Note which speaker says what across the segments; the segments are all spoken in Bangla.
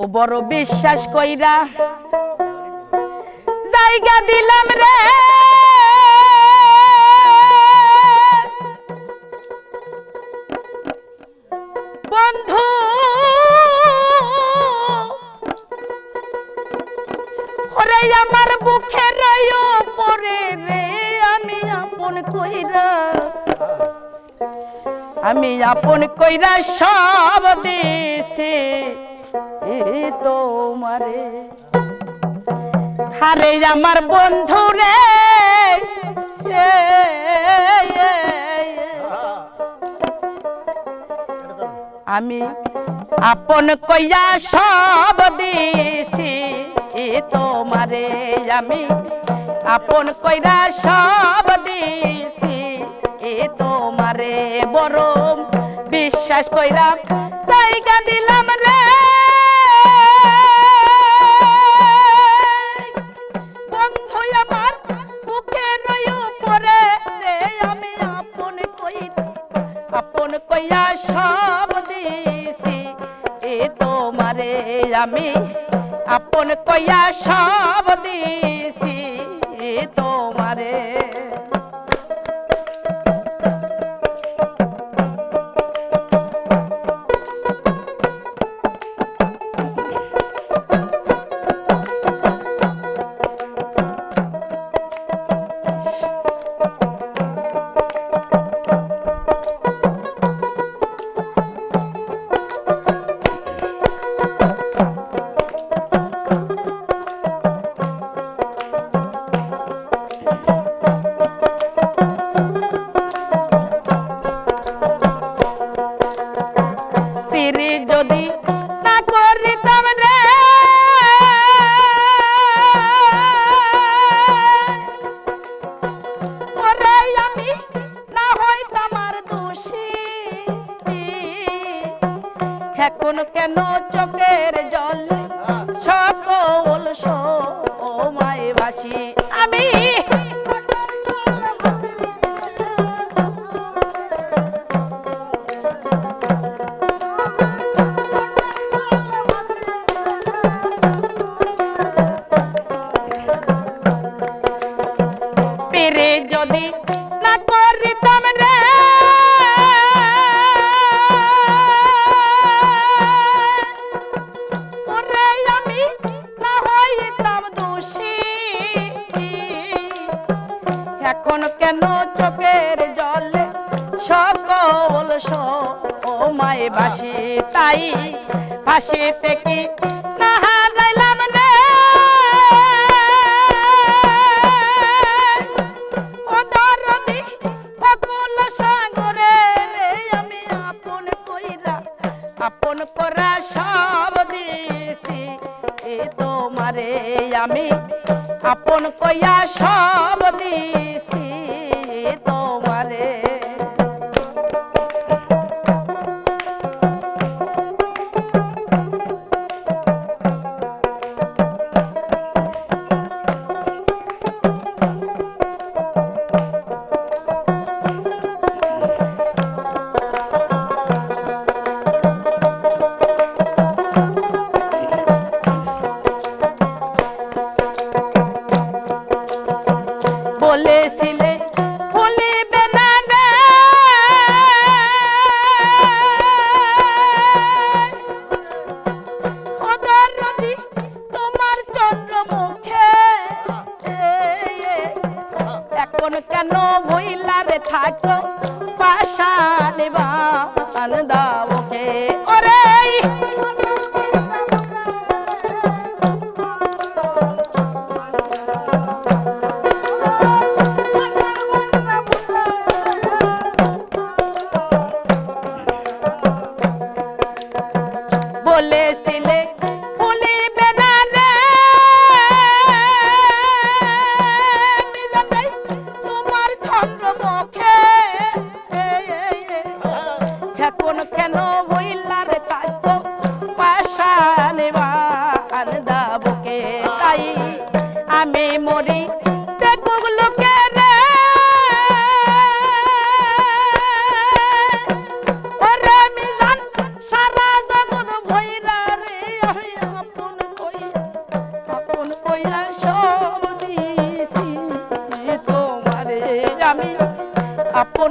Speaker 1: ও বড় বিশ্বাস কইরা জায়গা দিলাম রে। বন্ধু, ওরে আমার বুকে রয় পরে রে, আমি আপন কইরা, আমি আপন কইরা সব দেশে তোমারে। হারে আমার বন্ধু রে। আমি আপন কইয়া সব দিছি তোমারে। আমি আপন কইরা সব দিছি এ তোমারে। বড় বিশ্বাস কইরা জায়গা দিলাম আপন কইয়া সব দিছি। এ তোমারে আমি আপন কইয়া সব দিছি। এ তোমারে কেন চোখের জল? সময় বাসি, তাই ফাঁসিতে কি না হারাইলাম রে। ও দরদি অকুল সাগরে আমি আপন আপন করা সব দিছি। এ তোমারে আমি আপন কইয়া সব দিছি। বলেছিলে ভুলিবে না নদী তোমার চন্দ্রমুখে। এখন কেন ভইলারে থাকো পাশান বান দাওকে আপন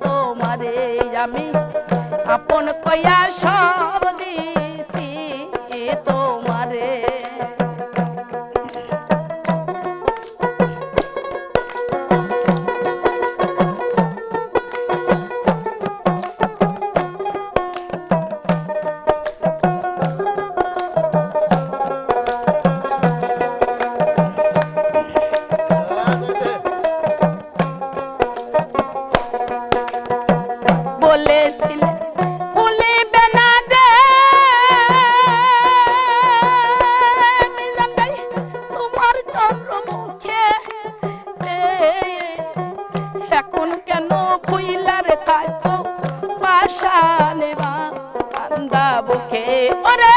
Speaker 1: তোমারে আমি আপন কয়া সব বলেছিলে ভুলিবে না রে তোমার এখন কেন ভুইলার থাকো পাশানে বান্দা বুকে? ওরে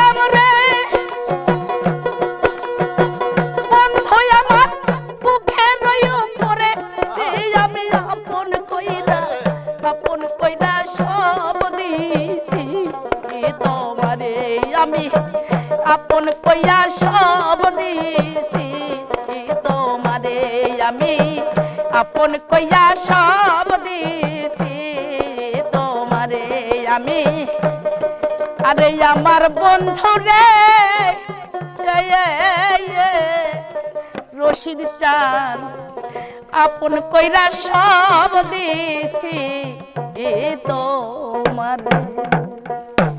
Speaker 1: আপন কইয়া সব দিছি তোমারে আমি। আপন কইয়া সব দিছি তোমারে আমি। আরে আমার বন্ধু রে রশিদ চান আপন কইরা সব দিছি, এ তোমার।